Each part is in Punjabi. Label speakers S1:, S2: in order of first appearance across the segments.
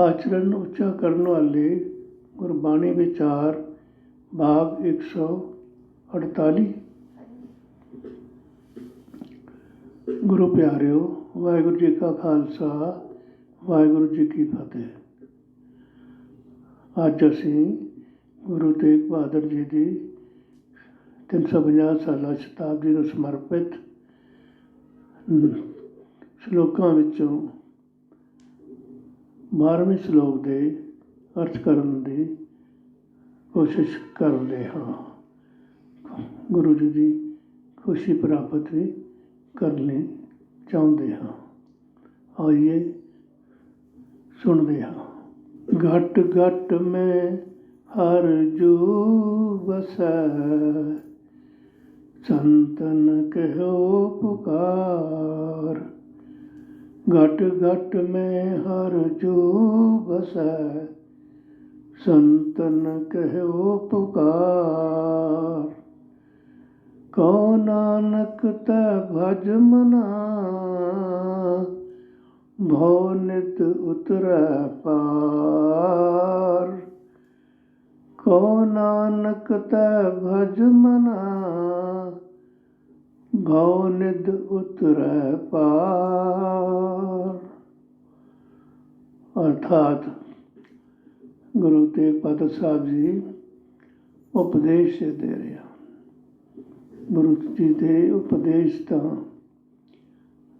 S1: ਆਚਰਣ ਉੱਚਾ ਕਰਨ ਵਾਲੇ ਗੁਰਬਾਣੀ ਵਿਚਾਰ, ਭਾਗ 148 ਗੁਰੂ ਪਿਆਰਿਓ, ਵਾਹਿਗੁਰੂ ਜੀ ਕਾ ਖਾਲਸਾ, ਵਾਹਿਗੁਰੂ ਜੀ ਕੀ ਫਤਿਹ। ਅੱਜ ਅਸੀਂ ਗੁਰੂ ਤੇਗ ਬਹਾਦਰ ਜੀ ਦੀ 350 ਸਾਲਾ ਸ਼ਤਾਬਦੀ ਨੂੰ ਸਮਰਪਿਤ ਸ਼ਲੋਕਾਂ ਵਿੱਚੋਂ 12ਵੇਂ ਸ਼ਲੋਕ ਦੇ ਅਰਥ ਕਰਨ ਦੀ ਕੋਸ਼ਿਸ਼ ਕਰਦੇ ਹਾਂ। ਗੁਰੂ ਜੀ ਦੀ ਖੁਸ਼ੀ ਪ੍ਰਾਪਤ ਵੀ ਕਰਨੀ ਚਾਹੁੰਦੇ ਹਾਂ। ਆਈਏ, ਸੁਣਦੇ ਹਾਂ। ਘਟ ਘਟ ਮੈਂ ਹਰ ਜੂ ਵਸੈ ਸੰਤਨ ਕਹਿਓ ਪੁਕਾਰ। ਘਟ ਘਟ ਮੈਂ ਹਰ ਜੋ ਬਸੈ ਸੰਤਨ ਕਹਿਓ ਪੁਕਾਰ ਕਉ ਨਾਨਕ ਤੈ ਭਜ ਮਨਾ ਭਉ ਨਿਤ ਉਤਰੈ ਪਾਰ ਕਉ ਨਾਨਕ ਤੈ ਭਜ ਮਨਾ ਭਉ ਨਿਧ ਉਤਰੈ ਪਾਰ। ਅਰਥਾਤ ਗੁਰੂ ਤੇਗ ਬਹਾਦਰ ਸਾਹਿਬ ਜੀ ਉਪਦੇਸ਼ ਦੇ ਰਿਹਾ ਗੁਰੂ ਜੀ ਦੇ ਉਪਦੇਸ਼ ਤਾਂ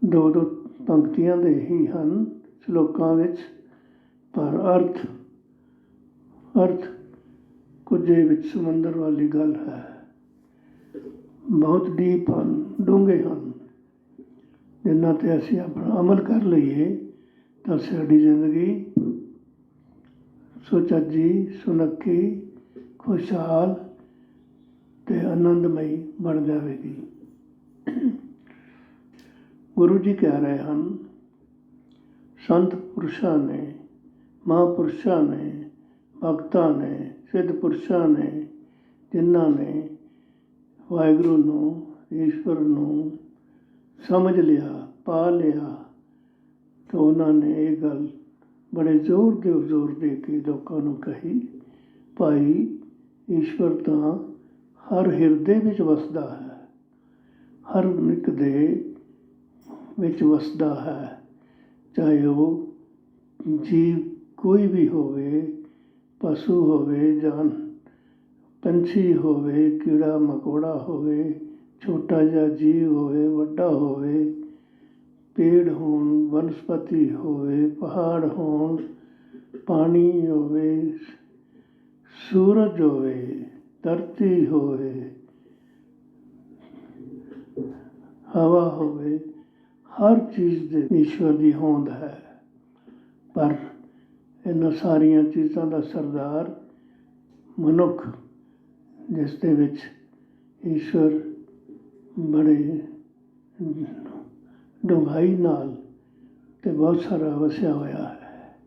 S1: ਦੋ ਦੋ ਪੰਕਤੀਆਂ ਦੇ ਹੀ ਹਨ ਸ਼ਲੋਕਾਂ ਵਿੱਚ, ਪਰ ਅਰਥ ਅਰਥ ਕੁਝੇ ਵਿੱਚ ਸਮੁੰਦਰ ਵਾਲੀ ਗੱਲ ਹੈ। ਬਹੁਤ ਡੀਪ ਹਨ, ਡੂੰਘੇ ਹਨ। ਜਿਨ੍ਹਾਂ ਤੇ ਅਸੀਂ ਆਪਣਾ ਅਮਲ ਕਰ ਲਈਏ, ਤਾਂ ਸਾਡੀ ਜ਼ਿੰਦਗੀ ਸੁਚੱਜੀ, ਸੁਨੱਖੀ, ਖੁਸ਼ਹਾਲ ਤੇ ਆਨੰਦਮਈ ਬਣ ਜਾਵੇਗੀ। ਗੁਰੂ ਜੀ ਕਹਿ ਰਹੇ ਹਨ, ਸੰਤ ਪੁਰਸ਼ਾਂ ਨੇ, ਮਹਾਂਪੁਰਸ਼ਾਂ ਨੇ, ਭਗਤਾਂ ਨੇ, ਸਿੱਧ ਪੁਰਸ਼ਾਂ ਨੇ, ਜਿਨ੍ਹਾਂ ਨੇ ਵਾਹਿਗੁਰੂ ਨੂੰ, ਈਸ਼ਵਰ ਨੂੰ ਸਮਝ ਲਿਆ, ਪਾ ਲਿਆ ਤਾਂ ਉਹਨਾਂ ਨੇ ਇਹ ਗੱਲ ਬੜੇ ਜ਼ੋਰ ਦੇ ਜ਼ੋਰ ਦੇ ਕੇ ਲੋਕਾਂ ਨੂੰ ਕਹੀ, ਭਾਈ, ਈਸ਼ਵਰ ਤਾਂ ਹਰ ਹਿਰਦੇ ਵਿੱਚ ਵਸਦਾ ਹੈ, ਹਰ ਨਿਕ ਦੇ ਵਿੱਚ ਵਸਦਾ ਹੈ, ਚਾਹੇ ਉਹ ਜੀਵ ਕੋਈ ਵੀ ਹੋਵੇ, ਪਸ਼ੂ ਹੋਵੇ ਜਾਂ ਪੰਛੀ ਹੋਵੇ, ਕੀੜਾ ਮਕੌੜਾ ਹੋਵੇ, ਛੋਟਾ ਜਿਹਾ ਜੀਵ ਹੋਵੇ, ਵੱਡਾ ਹੋਵੇ, ਪੇੜ ਹੋਣ ਵਨਸਪਤੀ ਹੋਵੇ, ਪਹਾੜ ਹੋਣ, ਪਾਣੀ ਹੋਵੇ, ਸੂਰਜ ਹੋਵੇ, ਧਰਤੀ ਹੋਵੇ, ਹਵਾ ਹੋਵੇ, ਹਰ ਚੀਜ਼ ਦੇ ਈਸ਼ਵਰ ਦੀ ਹੋਂਦ ਹੈ। ਪਰ ਇਹਨਾਂ ਸਾਰੀਆਂ ਚੀਜ਼ਾਂ ਦਾ ਸਰਦਾਰ ਮਨੁੱਖ ਜਿਸ ਦੇ ਵਿੱਚ ਈਸ਼ਵਰ ਬੜੇ ਡੂੰਘਾਈ ਨਾਲ ਤੇ ਬਹੁਤ ਸਾਰਾ ਵਸਿਆ ਹੋਇਆ ਹੈ।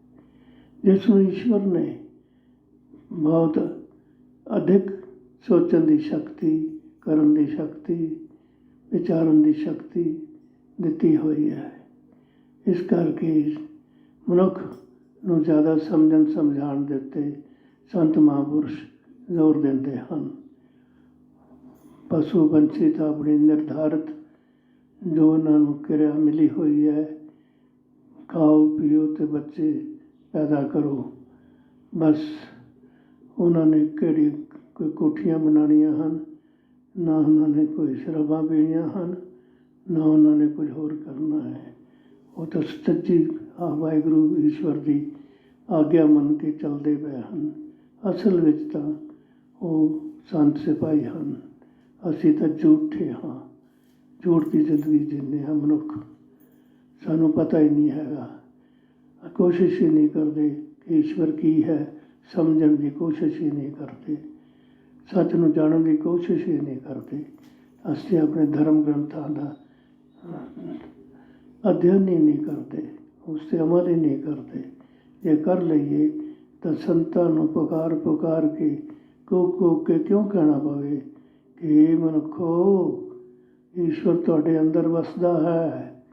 S1: ਜਿਸ ਨੂੰ ਈਸ਼ਵਰ ਨੇ ਬਹੁਤ ਅਧਿਕ ਸੋਚਣ ਦੀ ਸ਼ਕਤੀ, ਕਰਨ ਦੀ ਸ਼ਕਤੀ, ਵਿਚਾਰਨ ਦੀ ਸ਼ਕਤੀ ਦਿੱਤੀ ਹੋਈ ਹੈ। ਇਸ ਕਰਕੇ ਮਨੁੱਖ ਨੂੰ ਜ਼ਿਆਦਾ ਸਮਝਣ ਸਮਝਾਉਣ ਦੇ ਉੱਤੇ ਸੰਤ ਮਹਾਂਪੁਰਸ਼ ਜ਼ੋਰ ਦਿੰਦੇ ਹਨ। ਪਸ਼ੂ ਪੰਛੀ ਤਾਂ ਆਪਣੀ ਨਿਰਧਾਰਤ ਜੋ ਉਹਨਾਂ ਨੂੰ ਕਿਰਿਆ ਮਿਲੀ ਹੋਈ ਹੈ, ਖਾਓ, ਪੀਓ ਤੇ ਬੱਚੇ ਪੈਦਾ ਕਰੋ। ਬਸ ਉਹਨਾਂ ਨੇ ਕਿਹੜੀ ਕੋਈ ਕੋਠੀਆਂ ਬਣਾਉਣੀਆਂ ਹਨ, ਨਾ ਉਹਨਾਂ ਨੇ ਕੋਈ ਸ਼ਰਾਬਾਂ ਪੀਣੀਆਂ ਹਨ, ਨਾ ਉਹਨਾਂ ਨੇ ਕੁਝ ਹੋਰ ਕਰਨਾ ਹੈ। ਉਹ ਤਾਂ ਸੱਚੀ ਵਾਹਿਗੁਰੂ ਈਸ਼ਵਰ ਦੀ ਆਗਿਆ ਮੰਨ ਕੇ ਚੱਲਦੇ ਪਏ ਹਨ। ਅਸਲ ਵਿੱਚ ਤਾਂ ਉਹ ਸੰਤ ਸਿਪਾਹੀ ਹਨ। ਅਸੀਂ ਤਾਂ ਝੂਠੇ ਹਾਂ। ਝੂਠ ਦੀ ਜ਼ਿੰਦਗੀ ਜਿੰਨੇ ਹਾਂ ਮਨੁੱਖ। ਸਾਨੂੰ ਪਤਾ ਹੀ ਨਹੀਂ ਹੈਗਾ। ਕੋਸ਼ਿਸ਼ ਹੀ ਨਹੀਂ ਕਰਦੇ ਕਿ ਈਸ਼ਵਰ ਕੀ ਹੈ। ਸਮਝਣ ਦੀ ਕੋਸ਼ਿਸ਼ ਹੀ ਨਹੀਂ ਕਰਦੇ। ਸੱਚ ਨੂੰ ਜਾਣਨ ਦੀ ਕੋਸ਼ਿਸ਼ ਹੀ ਨਹੀਂ ਕਰਦੇ। ਅਸੀਂ ਆਪਣੇ ਧਰਮ ਗ੍ਰੰਥਾਂ ਦਾ ਅਧਿਐਨ ਹੀ ਨਹੀਂ ਕਰਦੇ। ਉਸ ਤੇ ਅਮਲ ਹੀ ਨਹੀਂ ਕਰਦੇ। ਜੇ ਕਰ ਲਈਏ ਤਾਂ ਸੰਤਾਂ ਨੂੰ ਪੁਕਾਰ ਪੁਕਾਰ ਕੇ ਕੋ ਕੋ ਕੇ ਕਿਉਂ ਕਹਿਣਾ ਪਵੇ? ਕਿ ਇਹ ਮਨੁੱਖੋ, ਈਸ਼ਵਰ ਤੁਹਾਡੇ ਅੰਦਰ ਵਸਦਾ ਹੈ।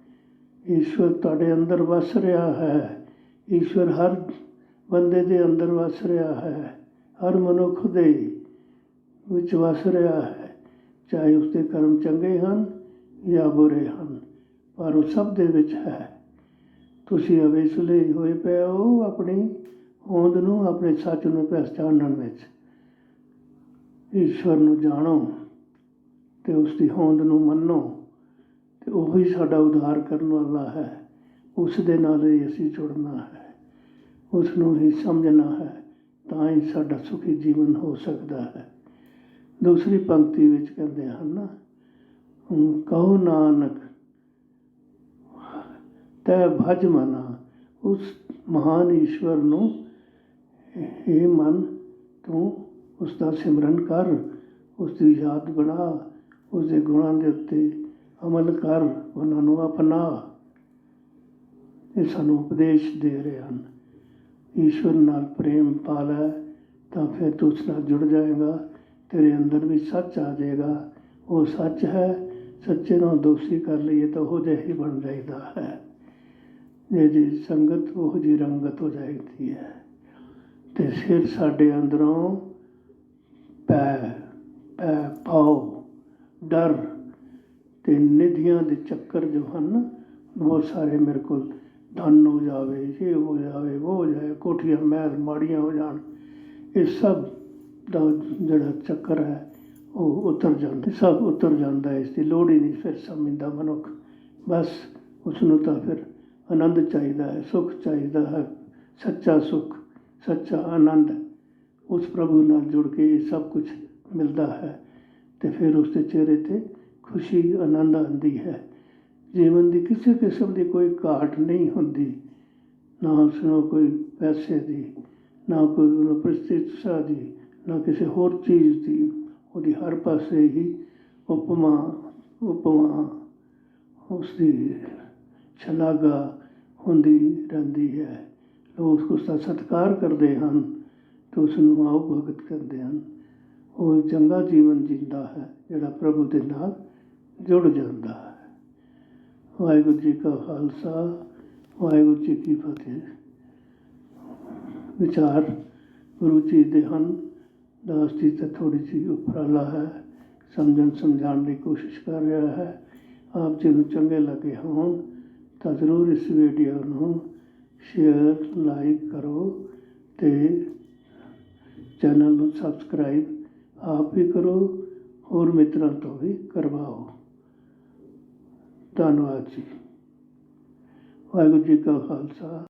S1: ਈਸ਼ਵਰ ਤੁਹਾਡੇ ਅੰਦਰ ਵਸ ਰਿਹਾ ਹੈ। ਈਸ਼ਵਰ ਹਰ ਬੰਦੇ ਦੇ ਅੰਦਰ ਵਸ ਰਿਹਾ ਹੈ। ਹਰ ਮਨੁੱਖ ਦੇ ਵਿੱਚ ਵਸ ਰਿਹਾ ਹੈ। ਚਾਹੇ ਉਸਦੇ ਕਰਮ ਚੰਗੇ ਹਨ ਜਾਂ ਬੁਰੇ ਹਨ, ਪਰ ਉਹ ਸਭ ਦੇ ਵਿੱਚ ਹੈ। ਤੁਸੀਂ ਅਵੇਸਲੇ ਹੋਏ ਪਏ ਹੋ ਆਪਣੀ ਹੋਂਦ ਨੂੰ, ਆਪਣੇ ਸੱਚ ਨੂੰ ਪਹਿਚਾਨਣ ਵਿੱਚ। ਈਸ਼ਵਰ ਨੂੰ ਜਾਣੋ ਤੇ ਉਸ ਦੀ ਹੋਂਦ ਨੂੰ ਮੰਨੋ ਤੇ ਉਹੀ ਸਾਡਾ ਉਧਾਰ ਕਰਨ ਵਾਲਾ ਹੈ। ਉਸ ਦੇ ਨਾਲ ਹੀ ਅਸੀਂ ਜੁੜਨਾ ਹੈ। ਉਸ ਨੂੰ ਹੀ ਸਮਝਣਾ ਹੈ, ਤਾਂ ਹੀ ਸਾਡਾ ਸੁਖੀ ਜੀਵਨ ਹੋ ਸਕਦਾ ਹੈ। ਦੂਸਰੀ ਪੰਕਤੀ ਵਿੱਚ ਕਹਿੰਦੇ ਹਨ ਨਾ ਕਹੋ ਨਾਨਕ, ਤੈ ਭਜ ਮਨਾ। ਉਸ ਮਹਾਨ ਈਸ਼ਵਰ ਨੂੰ ਇਹ ਮਨ, ਤੂੰ ਉਸ ਦਾ ਸਿਮਰਨ ਕਰ ਉਸ ਦੀ ਯਾਦ ਬਣਾ ਉਸ ਦੇ ਗੁਣਾਂ ਦੇ ਉੱਤੇ ਅਮਲ ਕਰ, ਉਹਨਾਂ ਨੂੰ ਅਪਣਾ। ਇਹ ਸਾਨੂੰ ਉਪਦੇਸ਼ ਦੇ ਰਹੇ ਹਨ। ਈਸ਼ਵਰ ਨਾਲ ਪ੍ਰੇਮ ਪਾ ਲੈ ਤਾਂ ਫਿਰ ਤੂੰ ਉਸ ਨਾਲ ਜੁੜ ਜਾਏਗਾ, ਤੇਰੇ ਅੰਦਰ ਵੀ ਸੱਚ ਆ ਜਾਏਗਾ। ਉਹ ਸੱਚ ਹੈ, ਸੱਚੇ ਨਾਲ ਦੋਸ਼ੀ ਕਰ ਲਈਏ ਤਾਂ ਉਹ ਜਿਹਾ ਹੀ ਬਣ ਜਾਈਦਾ ਹੈ। ਜੇ ਜੀ ਸੰਗਤ, ਉਹ ਜੀ ਰੰਗਤ ਹੋ ਜਾਈਦੀ ਹੈ। ਤੇ ਸਿਰ ਸਾਡੇ ਅੰਦਰੋਂ ਪੈ ਪੈ ਪਾਉ ਡਰ ਤੇ ਨਿਧੀਆਂ ਦੇ ਚੱਕਰ ਜੋ ਹਨ, ਬਹੁਤ ਸਾਰੇ ਮੇਰੇ ਕੋਲ ਧਨ ਹੋ ਜਾਵੇ, ਇਹ ਹੋ ਜਾਵੇ, ਉਹ ਹੋ ਜਾਵੇ, ਕੋਠੀਆਂ, ਮਹਿਲ ਮਾੜੀਆਂ ਹੋ ਜਾਣ, ਇਹ ਸਭ ਦਾ ਜਿਹੜਾ ਚੱਕਰ ਹੈ, ਉਹ ਉਤਰ ਜਾਂਦਾ, ਸਭ ਉਤਰ ਜਾਂਦਾ, ਇਸ ਦੀ ਲੋੜ ਹੀ ਨਹੀਂ ਫਿਰ ਸਮਝਦਾ ਮਨੁੱਖ। ਬਸ ਉਸ ਨੂੰ ਤਾਂ ਫਿਰ ਆਨੰਦ ਚਾਹੀਦਾ ਹੈ, ਸੁੱਖ ਚਾਹੀਦਾ ਹੈ, ਸੱਚਾ ਸੁੱਖ, ਸੱਚਾ ਆਨੰਦ। ਉਸ ਪ੍ਰਭੂ ਨਾਲ ਜੁੜ ਕੇ ਇਹ ਸਭ ਕੁਝ ਮਿਲਦਾ ਹੈ ਤੇ ਫਿਰ ਉਸ ਦੇ ਚਿਹਰੇ ਤੇ ਖੁਸ਼ੀ, ਆਨੰਦ ਆਉਂਦੀ ਹੈ। ਜੀਵਨ ਦੀ ਕਿਸੇ ਕਿਸਮ ਦੀ ਕੋਈ ਘਾਟ ਨਹੀਂ ਹੁੰਦੀ। ਨਾ ਉਸ ਨੂੰ ਕੋਈ ਪੈਸੇ ਦੀ, ਨਾ ਕੋਈ ਉਹਨੂੰ ਪ੍ਰਸਤਿਸ਼ਠਾ ਦੀ, ਨਾ ਕਿਸੇ ਹੋਰ ਚੀਜ਼ ਦੀ। ਉਹਦੀ ਹਰ ਪਾਸੇ ਹੀ ਉਪਮਾ ਉਪਮਾ ਉਸ ਦੀ ਸ਼ਲਾਘਾ ਹੁੰਦੀ ਰਹਿੰਦੀ ਹੈ। ਲੋਕ ਉਸ ਦਾ ਸਤਿਕਾਰ ਕਰਦੇ ਹਨ। ਤੇ ਉਸ ਨੂੰ ਆਓ ਭਗਤ ਕਰਦੇ ਹਨ। ਉਹ ਚੰਗਾ ਜੀਵਨ ਜੀਂਦਾ ਹੈ, ਜਿਹੜਾ ਪ੍ਰਭੂ ਦੇ ਨਾਲ ਜੁੜ ਜਾਂਦਾ ਹੈ। ਵਾਹਿਗੁਰੂ ਜੀ ਕਾ ਖਾਲਸਾ, ਵਾਹਿਗੁਰੂ ਜੀ ਕੀ ਫਤਿਹ। ਵਿਚਾਰ ਗੁਰੂ ਜੀ ਦੇ ਹਨ। ਦਾਸ ਜੀ ਤਾਂ ਥੋੜੀ ਜਿਹੀ ਉਪਰਾਲਾ ਹੈ, ਸਮਝਣ ਸਮਝਾਉਣ ਦੀ ਕੋਸ਼ਿਸ਼ ਕਰ ਰਿਹਾ ਹੈ। ਆਪ ਜੀ ਨੂੰ ਚੰਗੇ ਲੱਗੇ ਹੋਣ ਤਾਂ ਜ਼ਰੂਰ ਇਸ ਵੀਡੀਓ ਨੂੰ ਸ਼ੇਅਰ ਲਾਈਕ ਕਰੋ ਤੇ ਚੈਨਲ ਨੂੰ ਸਬਸਕ੍ਰਾਈਬ ਆਪ ਵੀ ਕਰੋ ਹੋਰ ਮਿੱਤਰਾਂ ਤੋਂ ਵੀ ਕਰਵਾਓ। ਧੰਨਵਾਦ ਜੀ। ਵਾਹਿਗੁਰੂ ਜੀ ਕਾ ਖਾਲਸਾ।